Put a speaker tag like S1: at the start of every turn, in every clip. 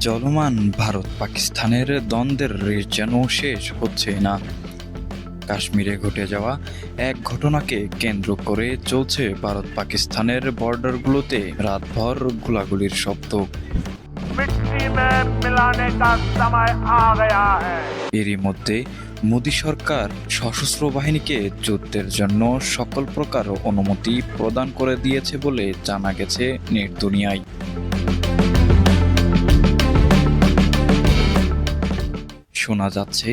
S1: চলমান ভারত পাকিস্তানের দ্বন্দ্বের রেশ যেন শেষ হচ্ছে না। কাশ্মীরে ঘটে যাওয়া এক ঘটনাকে কেন্দ্র করে চলছে ভারত পাকিস্তানের বর্ডারগুলোতে রাতভর গোলাগুলির শব্দ। এরই মধ্যে মোদী সরকার সশস্ত্র বাহিনীকে যুদ্ধের জন্য সকল প্রকার অনুমতি প্রদান করে দিয়েছে বলে জানা গেছে নেট দুনিয়ায়। শোনা যাচ্ছে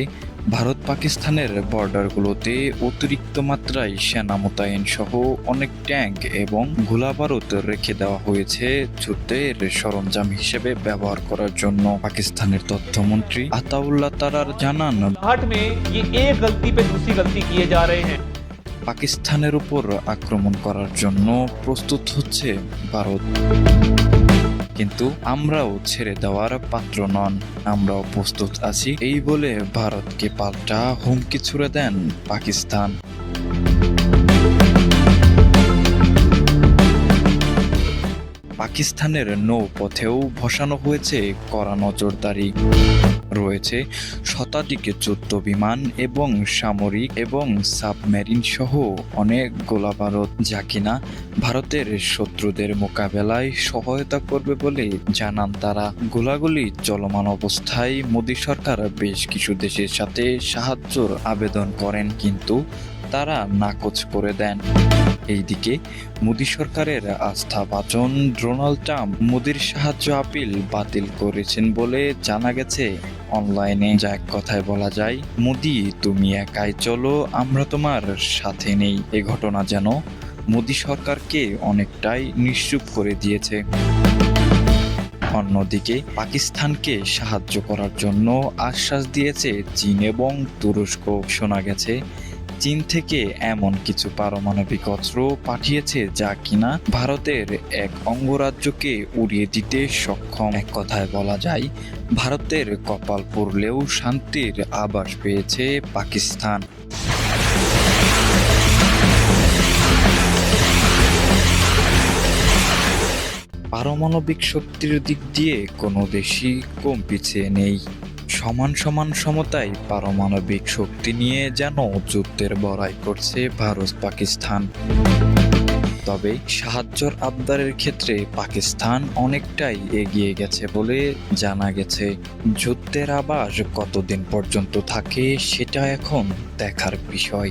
S1: ভারত পাকিস্তানের বর্ডারগুলোতে অতিরিক্ত মাত্রায় সেনা মোতায়েন সহ অনেক ট্যাঙ্ক এবং গোলা বারুদ রেখে দেওয়া হয়েছে যুদ্ধের সরঞ্জাম হিসেবে ব্যবহার করার জন্য পাকিস্তানের তথ্যমন্ত্রী আতাউল্লাহ তারার জানান। পাকিস্তানের উপর আক্রমণ করার জন্য প্রস্তুত হচ্ছে ভারত। কিন্তু আমরাও ছেড়ে দেওয়ার পাত্র নন। আমরাও প্রস্তুত আছি। এই বলে ভারতকে পাল্টা হুমকি ছুড়ে দেন পাকিস্তান। পাকিস্তানের নৌপথেও বসানো হয়েছে কড়া নজরদারি। রয়েছে শতাধিক যুদ্ধ বিমান এবং সামরিক এবং সাবমেরিন সহ অনেক গোলাবারুদ। যা কিনা ভারতের শত্রুদের মোকাবেলায় সহায়তা করবে বলে জানান তারা। গোলাগুলি চলমান অবস্থায় মোদী সরকার বেশ কিছু দেশের সাথে সাহায্যর আবেদন করেন, কিন্তু তারা নাকচ করে দেন। এইদিকে মোদী সরকারের আস্থাভাজন ডোনাল্ড ট্রাম্প মোদির সাহায্য আপিল বাতিল করেছেন বলে জানা গেছে অনলাইনে। যা এক কথায় বলা যায়, মোদি, তুমি একাই চলো, আমরা তোমার সাথে নেই। এ ঘটনা যেন মোদি সরকারকে অনেকটাই নিশ্চুপ করে দিয়েছে। অন্যদিকে, পাকিস্তানকে সাহায্য করার জন্য আশ্বাস দিয়েছে চীন এবং তুরস্ক। শোনা গেছে চীন থেকে এমন কিছু পারমাণবিক অস্ত্র পাঠিয়েছে যা কিনা ভারতের এক অঙ্গরাজ্যকে উড়িয়ে দিতে সক্ষম। এক কথায় বলা যায়, ভারতের কপাল পড়লেও শান্তির আবাস পেয়েছে পাকিস্তান। পারমাণবিক শক্তির দিক দিয়ে কোনো দেশই কম পিছিয়ে নেই। সমান সমান সমতায় পারমাণবিক শক্তি নিয়ে যেন যুদ্ধের বড়াই করছে ভারত পাকিস্তান। তবে সাহায্যর আবদারের ক্ষেত্রে পাকিস্তান অনেকটাই এগিয়ে গেছে বলে জানা গেছে। যুদ্ধের আবাস কতদিন পর্যন্ত থাকে সেটা এখন দেখার বিষয়।